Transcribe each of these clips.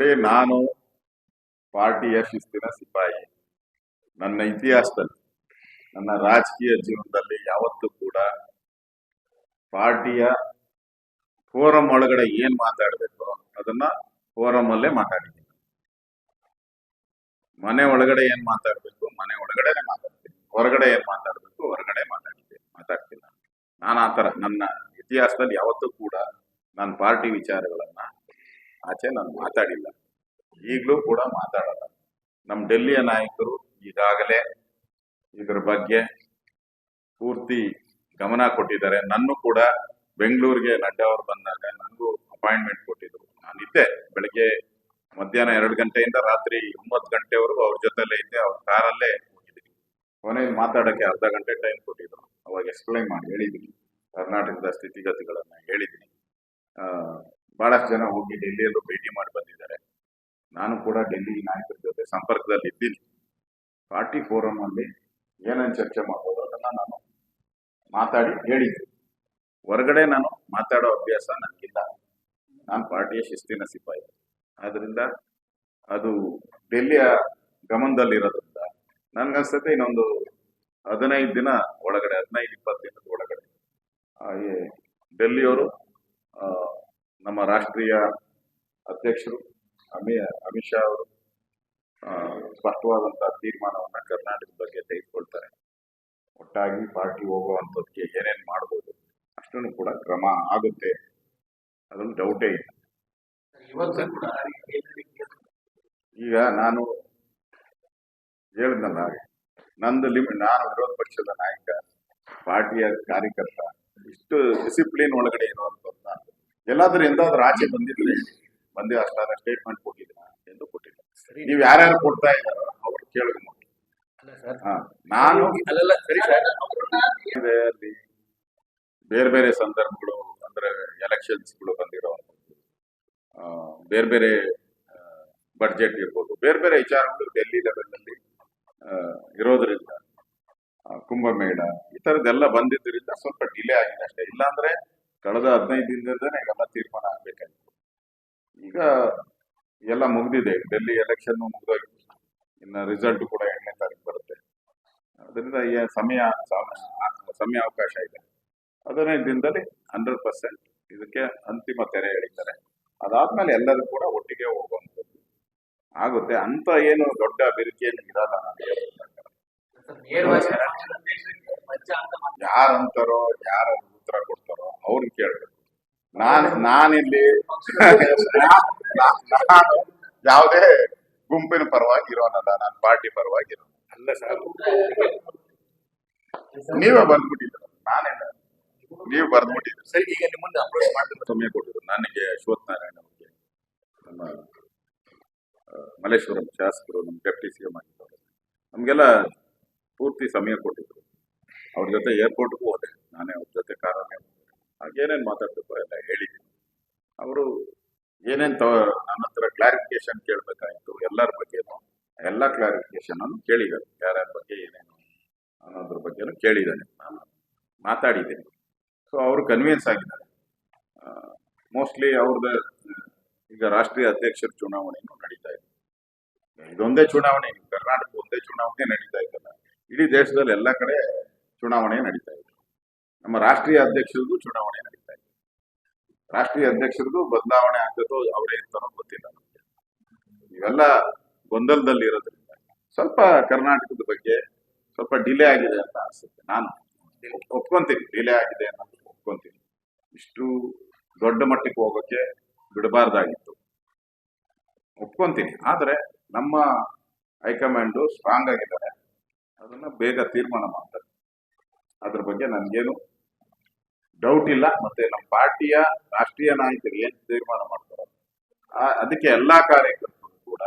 ನೋಡಿ ನಾನು ಪಾರ್ಟಿಯ ಶಿಸ್ತಿನ ಸಿಪಾಯಿ. ನನ್ನ ಇತಿಹಾಸದಲ್ಲಿ, ನನ್ನ ರಾಜಕೀಯ ಜೀವನದಲ್ಲಿ ಯಾವತ್ತೂ ಕೂಡ ಪಾರ್ಟಿಯ ಫೋರಂ ಒಳಗಡೆ ಏನ್ ಮಾತಾಡ್ಬೇಕು ಅದನ್ನ ಫೋರಂ ಅಲ್ಲೇ ಮಾತಾಡಿದ್ದೀನಿ. ಮನೆ ಒಳಗಡೆ ಏನ್ ಮಾತಾಡ್ಬೇಕು, ಮನೆ ಒಳಗಡೆನೆ ಮಾತಾಡ್ತೀನಿ. ಹೊರಗಡೆ ಏನ್ ಮಾತಾಡ್ಬೇಕು, ಹೊರಗಡೆ ಮಾತಾಡಿದ್ದೆ ಮಾತಾಡ್ತಿಲ್ಲ ನಾನು. ಆತರ ನನ್ನ ಇತಿಹಾಸದಲ್ಲಿ ಯಾವತ್ತೂ ಕೂಡ ನನ್ನ ಪಾರ್ಟಿ ವಿಚಾರಗಳನ್ನ ಆಚೆ ನಾನು ಮಾತಾಡಿಲ್ಲ. ಈಗಲೂ ಕೂಡ ಮಾತಾಡಲ್ಲ. ನಮ್ಮ ಡೆಲ್ಲಿಯ ನಾಯಕರು ಈಗಾಗಲೇ ಇದರ ಬಗ್ಗೆ ಪೂರ್ತಿ ಗಮನ ಕೊಟ್ಟಿದ್ದಾರೆ. ನನ್ನೂ ಕೂಡ ಬೆಂಗಳೂರಿಗೆ ನಡ್ಡಾ ಅವರು ಬಂದಾಗ ನನಗೂ ಅಪಾಯಿಂಟ್ಮೆಂಟ್ ಕೊಟ್ಟಿದ್ರು. ನಾನಿದ್ದೆ ಬೆಳಗ್ಗೆ ಮಧ್ಯಾಹ್ನ ಎರಡು ಗಂಟೆಯಿಂದ ರಾತ್ರಿ ಒಂಬತ್ತು ಗಂಟೆವರೆಗೂ ಅವ್ರ ಜೊತೆಲೇ ಇದ್ದೆ. ಅವ್ರ ಕಾರಲ್ಲೇ ಹೋಗಿದ್ದೀನಿ ಕೊನೆಗೆ ಮಾತಾಡೋಕ್ಕೆ ಅರ್ಧ ಗಂಟೆ ಟೈಮ್ ಕೊಟ್ಟಿದ್ರು. ಅವಾಗ ಎಕ್ಸ್ಪ್ಲೈನ್ ಮಾಡಿ ಹೇಳಿದ್ದೀನಿ. ಕರ್ನಾಟಕದ ಸ್ಥಿತಿಗತಿಗಳನ್ನು ಹೇಳಿದ್ದೀನಿ. ಬಹಳಷ್ಟು ಜನ ಹೋಗಿ ಡೆಲ್ಲಿಯಲ್ಲೂ ಭೇಟಿ ಮಾಡಿ ಬಂದಿದ್ದಾರೆ. ನಾನು ಕೂಡ ಡೆಲ್ಲಿ ನಾಯಕರ ಜೊತೆ ಸಂಪರ್ಕದಲ್ಲಿ ಇದ್ದೀನಿ ಪಾರ್ಟಿ ಫೋರಂ ಅಲ್ಲಿ ಏನೇನು ಚರ್ಚೆ ಮಾಡ್ಬೋದು ಅದನ್ನ ನಾನು ಮಾತಾಡಿ ಹೇಳಿದ್ದೆ ಹೊರಗಡೆ ನಾನು ಮಾತಾಡೋ ಅಭ್ಯಾಸ ನನಗಿಲ್ಲ. ನಾನು ಪಾರ್ಟಿಯ ಶಿಸ್ತಿನ ಸಿಪಾಯಿ. ಆದ್ರಿಂದ ಅದು ಡೆಲ್ಲಿಯ ಗಮನದಲ್ಲಿರೋದ್ರಿಂದ ನನ್ಗನ್ಸುತ್ತೆ ಇನ್ನೊಂದು ಹದಿನೈದು ದಿನ ಒಳಗಡೆ, ಹದಿನೈದು, ಇಪ್ಪತ್ತು ದಿನದ ಒಳಗಡೆ ಡೆಲ್ಲಿಯವರು ನಮ್ಮ ರಾಷ್ಟ್ರೀಯ ಅಧ್ಯಕ್ಷರು ಅಮಿ ಅಮಿತ್ ಶಾ ಅವರು ಸ್ಪಷ್ಟವಾದಂತಹ ತೀರ್ಮಾನವನ್ನ ಕರ್ನಾಟಕದ ಬಗ್ಗೆ ತೆಗೆದುಕೊಳ್ತಾರೆ. ಒಟ್ಟಾಗಿ ಪಾರ್ಟಿ ಹೋಗುವಂಥದ್ದಕ್ಕೆ ಏನೇನು ಮಾಡ್ಬೋದು ಅಷ್ಟನ್ನು ಕೂಡ ಕ್ರಮ ಆಗುತ್ತೆ ಅದೊಂದು ಡೌಟೇ ಇಲ್ಲ. ಈಗ ನಾನು ಹೇಳಿದ್ನಲ್ಲ ನಂದು ಲಿಮಿಟ್ ನಾನು ವಿರೋಧ ಪಕ್ಷದ ನಾಯಕ ಪಾರ್ಟಿಯ ಕಾರ್ಯಕರ್ತ ಇಷ್ಟು ಡಿಸಿಪ್ಲಿನ್ ಒಳಗಡೆ ಇರುವಂತದ್ನ ಎಲ್ಲಾದ್ರೂ ಎಂದಾದ್ರೂ ಆಚೆ ಬಂದಿದ್ರೆ ಬಂದೇ ಅಷ್ಟಾದ ಸ್ಟೇಟ್ಮೆಂಟ್ ಕೊಟ್ಟಿದ್ರ ಎಂದು ಕೊಟ್ಟಿದ್ರು ನೀವು ಯಾರ್ಯಾರು ಕೊಡ್ತಾ ಇದ್ದಾರೋ ಅವ್ರು ಸರ್. ನಾನು ಅಲ್ಲಿ ಬೇರೆ ಬೇರೆ ಸಂದರ್ಭಗಳು ಅಂದ್ರೆ ಎಲೆಕ್ಷನ್ಸ್ಗಳು ಬಂದಿರೋವಂಥದ್ದು ಆ, ಬೇರೆ ಬೇರೆ ಬಡ್ಜೆಟ್ ಇರ್ಬೋದು. ಬೇರೆ ಬೇರೆ ವಿಚಾರಗಳು ಡೆಲ್ಲಿ ಲೆವೆಲ್ನಲ್ಲಿ ಇರೋದ್ರಿಂದ ಕುಂಭಮೇಳ ಈ ಥರದ್ದೆಲ್ಲ ಬಂದಿದ್ದರಿಂದ ಸ್ವಲ್ಪ ಡಿಲೇ ಆಗಿದೆ ಅಷ್ಟೇ. ಇಲ್ಲಾಂದ್ರೆ ಕಳೆದ ಹದಿನೈದು ದಿನದಿಂದನೇ ಈಗೆಲ್ಲ ತೀರ್ಮಾನ ಆಗ್ಬೇಕಾಗಿತ್ತು. ಈಗ ಎಲ್ಲ ಮುಗ್ದಿದೆ. ಡೆಲ್ಲಿ ಎಲೆಕ್ಷನ್ ಮುಗ್ದೋಗಿ ಇನ್ನು ರಿಸಲ್ಟ್ ಕೂಡ ಎಂಟನೇ ತಾರೀಕು ಬರುತ್ತೆ. ಅದರಿಂದ ಈ ಸಮಯ ಸಮ- ಸಮಯ ಅವಕಾಶ ಇದೆ. ಹದಿನೈದು ದಿನದಲ್ಲಿ ಹಂಡ್ರೆಡ್ ಪರ್ಸೆಂಟ್ ಇದಕ್ಕೆ ಅಂತಿಮ ತೆರೆ ಎಳಿತಾರೆ ಅದಾದ್ಮೇಲೆ ಎಲ್ಲರೂ ಕೂಡ ಒಟ್ಟಿಗೆ ಹೋಗುವಂಥದ್ದು ಆಗುತ್ತೆ. ಅಂತ ಏನು ದೊಡ್ಡ ಬೆರಿಕೆ ಏನು ಇರಲ್ಲ ನನಗೆ. ಯಾರಂತಾರೋ ಯಾರ ಅವ್ರನ್ನ ಕೇಳ್ಬೇಕು ನಾನು ನಾನಿಲ್ಲಿ ನಾನು ಯಾವುದೇ ಗುಂಪಿನ ಪರವಾಗಿ ಇರೋನಲ್ಲ ನಾನು ಪಾರ್ಟಿ ಪರವಾಗಿ ಇರೋ ಅಲ್ಲ ಸರ್. ನೀವೇ ಬಂದ್ಬಿಟ್ಟಿದ್ರು ನಾನೇನ ನೀವು ಬರ್ದ್ಬಿಟ್ಟಿದ್ರು ಸರಿ ಈಗ ನಿಮ್ಮನ್ನ ಅಪ್ರೋಚ್ ಮಾಡಿದ್ರು ಸಮಯ ಕೊಟ್ಟಿದ್ರು ನನಗೆ ಅಶ್ವಥ್ ನಾರಾಯಣ ಅವರಿಗೆ ನಮ್ಮ ಮಲ್ಲೇಶ್ವರಂ ಶಾಸಕರು ನಮ್ಮ ಡೆಪ್ಟಿ ಸಿ ಎಂ ಆಗಿದ್ದಾರೆ. ನಮಗೆಲ್ಲ ಪೂರ್ತಿ ಸಮಯ ಕೊಟ್ಟಿದ್ರು. ಅವ್ರ ಜೊತೆ ಏರ್ಪೋರ್ಟ್ಗೂ ಹೋದೆ. ನಾನೇ ಅವ್ರ ಜೊತೆ ಕಾರಲ್ಲೇ ಹಾಗೇನೇನು ಮಾತಾಡ್ಬೇಕು ಎಲ್ಲ ಹೇಳಿದ್ದೀನಿ. ಅವರು ಏನೇನು ತ ನನ್ನ ಹತ್ರ ಕ್ಲಾರಿಫಿಕೇಶನ್ ಕೇಳಬೇಕಾಯಿತು, ಎಲ್ಲರ ಬಗ್ಗೆನೂ, ಎಲ್ಲ ಕ್ಲಾರಿಫಿಕೇಶನ್ ಅನ್ನು ಕೇಳಿದ್ದಾರೆ. ಯಾರ್ಯಾರ ಬಗ್ಗೆ ಏನೇನು ಅನ್ನೋದ್ರ ಬಗ್ಗೆನೂ ಕೇಳಿದ್ದಾನೆ ನಾನು ಮಾತಾಡಿದ್ದೇನೆ. ಸೊ ಅವರು ಕನ್ವಿನ್ಸ್ ಆಗಿದ್ದಾರೆ. ಮೋಸ್ಟ್ಲಿ ಅವ್ರದ್ದು ಈಗ ರಾಷ್ಟ್ರೀಯ ಅಧ್ಯಕ್ಷರ ಚುನಾವಣೆಯನ್ನು ನಡೀತಾ ಇದೆ. ಇದೊಂದೇ ಚುನಾವಣೆ ಕರ್ನಾಟಕ ಒಂದೇ ಚುನಾವಣೆ ನಡೀತಾ ಇದ್ದಲ್ಲ ಇಡೀ ದೇಶದಲ್ಲಿ ಎಲ್ಲ ಕಡೆ ಚುನಾವಣೆ ನಡೀತಾ ಇದೆ. ನಮ್ಮ ರಾಷ್ಟ್ರೀಯ ಅಧ್ಯಕ್ಷರಿಗೂ ಚುನಾವಣೆ ನಡೀತಾ ಇದೆ. ರಾಷ್ಟ್ರೀಯ ಅಧ್ಯಕ್ಷರಿಗೂ ಬದಲಾವಣೆ ಆಗ್ತದೋ ಅವರೇ ಇರ್ತಾರೋ ಗೊತ್ತಿಲ್ಲ ನಮಗೆ. ಇವೆಲ್ಲ ಗೊಂದಲದಲ್ಲಿ ಇರೋದ್ರಿಂದ ಸ್ವಲ್ಪ ಕರ್ನಾಟಕದ ಬಗ್ಗೆ ಸ್ವಲ್ಪ ಡಿಲೇ ಆಗಿದೆ ಅಂತ ಅನ್ಸುತ್ತೆ. ನಾನು ಒಪ್- ಒಪ್ಕೊಂತೀನಿ. ಡಿಲೇ ಆಗಿದೆ ಅನ್ನೋದು ಒಪ್ಕೊಂತೀನಿ. ಇಷ್ಟು ದೊಡ್ಡ ಮಟ್ಟಕ್ಕೆ ಹೋಗೋಕೆ ಬಿಡಬಾರ್ದಾಗಿತ್ತು. ಒಪ್ಕೊಂತೀನಿ. ಆದರೆ ನಮ್ಮ ಹೈಕಮಾಂಡು ಸ್ಟ್ರಾಂಗ್ ಆಗಿದ್ದಾರೆ. ಅದನ್ನ ಬೇಗ ತೀರ್ಮಾನ ಮಾಡ್ತಾರೆ. ಅದ್ರ ಬಗ್ಗೆ ನನ್ಗೇನು ಡೌಟ್ ಇಲ್ಲ. ಮತ್ತೆ ನಮ್ಮ ಪಾರ್ಟಿಯ ರಾಷ್ಟ್ರೀಯ ನಾಯಕರು ಏನ್ ತೀರ್ಮಾನ ಮಾಡ್ತಾರೋ ಅದಕ್ಕೆ ಎಲ್ಲಾ ಕಾರ್ಯಕರ್ತರು ಕೂಡ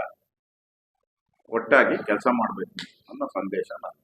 ಒಟ್ಟಾಗಿ ಕೆಲಸ ಮಾಡಬೇಕು ಅನ್ನೋ ಸಂದೇಶ ನಾನು